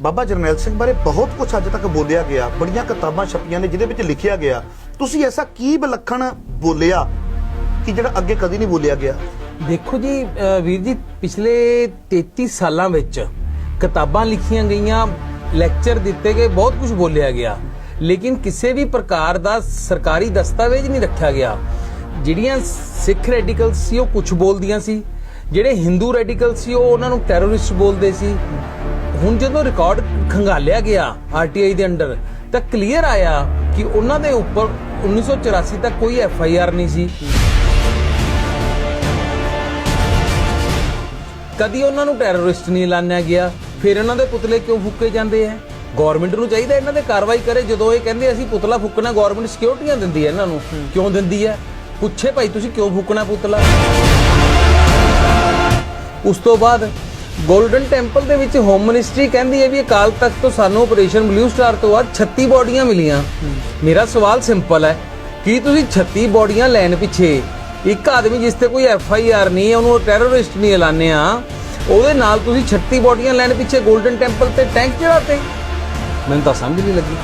ਬਾਬਾ ਜਰਨੈਲ ਸਿੰਘ ਬਾਰੇ ਬਹੁਤ ਕੁਝ ਅੱਜ ਤੱਕ ਬੋਲਿਆ ਗਿਆ, ਬੜੀਆਂ ਕਿਤਾਬਾਂ ਛਪੀਆਂ ਨੇ, ਜਿਹਦੇ ਵਿੱਚ ਲਿਖਿਆ ਗਿਆ, ਤੁਸੀਂ ਐਸਾ ਕੀ ਵਿਲੱਖਣ ਬੋਲਿਆ ਕਿ ਜਿਹੜਾ ਅੱਗੇ ਕਦੀ ਨਹੀਂ ਬੋਲਿਆ ਗਿਆ? ਦੇਖੋ ਜੀ ਵੀਰ ਜੀ, ਪਿਛਲੇ 33 ਸਾਲਾਂ ਵਿੱਚ ਕਿਤਾਬਾਂ ਲਿਖੀਆਂ ਗਈਆਂ, ਲੈਕਚਰ ਦਿੱਤੇ ਗਏ, ਬਹੁਤ ਕੁਝ ਬੋਲਿਆ ਗਿਆ। ਲੇਕਿਨ ਕਿਸੇ ਵੀ ਪ੍ਰਕਾਰ ਦਾ ਸਰਕਾਰੀ ਦਸਤਾਵੇਜ਼ ਨਹੀਂ ਰੱਖਿਆ ਗਿਆ। ਜਿਹੜੀਆਂ ਸਿੱਖ ਰੈਡੀਕਲ ਸੀ, ਉਹ ਕੁਝ ਬੋਲਦੀਆਂ ਸੀ। ਜਿਹੜੇ ਹਿੰਦੂ ਰੈਡੀਕਲ ਸੀ, ਉਹ ਉਹਨਾਂ ਨੂੰ ਟੈਰਰਿਸਟ ਬੋਲਦੇ ਸੀ। ਹੁਣ ਜਦੋਂ ਰਿਕਾਰਡ ਖੰਗਾਲਿਆ ਗਿਆ ਆਰਟੀਆਈ ਦੇ ਅੰਡਰ, ਤਾਂ ਕਲੀਅਰ ਆਇਆ ਕਿ ਉਹਨਾਂ ਦੇ ਉੱਪਰ 1984 ਤੱਕ ਕੋਈ ਐਫ ਆਈ ਆਰ ਨਹੀਂ ਸੀ। ਕਦੀ ਉਹਨਾਂ ਨੂੰ ਟੈਰਰਿਸਟ ਨਹੀਂ ਐਲਾਨਿਆ ਗਿਆ, ਫਿਰ ਇਹਨਾਂ ਦੇ ਪੁਤਲੇ ਕਿਉਂ ਫੁੱਕੇ ਜਾਂਦੇ ਆ? ਗਵਰਨਮੈਂਟ ਨੂੰ ਚਾਹੀਦਾ ਇਹਨਾਂ ਦੇ ਕਾਰਵਾਈ ਕਰੇ, ਜਦੋਂ ਇਹ ਕਹਿੰਦੇ ਅਸੀਂ ਪੁਤਲਾ ਫੁੱਕਣਾ ਗਵਰਨਮੈਂਟ ਸਿਕਿਉਰਿਟੀਆਂ ਦਿੰਦੀ ਹੈ ਇਹਨਾਂ ਨੂੰ। ਕਿਉਂ ਦਿੰਦੀ ਹੈ ਪੁੱਛੇ ਭਾਈ, ਤੁਸੀਂ ਕਿਉਂ ਫੁੱਕਣਾ ਪੁਤਲਾ? ਉਸ ਤੋਂ ਬਾਅਦ ਗੋਲਡਨ ਟੈਂਪਲ ਦੇ ਵਿੱਚ ਹੋਮ ਮਿਨਿਸਟਰੀ ਕਹਿੰਦੀ ਹੈ ਵੀ ਅਕਾਲ ਤਖਤ ਤੋਂ ਸਾਨੂੰ ਆਪਰੇਸ਼ਨ ਬਲੂ ਸਟਾਰ ਤੋਂ ਬਾਅਦ 36 ਬੋਡੀਆਂ ਮਿਲੀਆਂ। ਮੇਰਾ ਸਵਾਲ ਸਿੰਪਲ ਹੈ, ਕੀ ਤੁਸੀਂ 36 ਬੋਡੀਆਂ ਲੈਣ ਪਿੱਛੇ ਇੱਕ ਆਦਮੀ ਜਿਸ ਤੇ ਕੋਈ ਐਫ ਆਈ ਆਰ ਨਹੀਂ ਹੈ, ਉਹਨੂੰ ਟੈਰਰਿਸਟ ਨਹੀਂ ਐਲਾਨੇ ਐਲਾਨਿਆ ਉਹਦੇ ਨਾਲ ਤੁਸੀਂ 36 ਬੋਡੀਆਂ ਲੈਣ ਪਿੱਛੇ 골ਡਨ ਟੈਂਪਲ ਤੇ ਟੈਂਕ ਚੜਾਤੇ ਮੈਨੂੰ ਤਾਂ ਸਮਝ ਨਹੀਂ ਲੱਗੀ।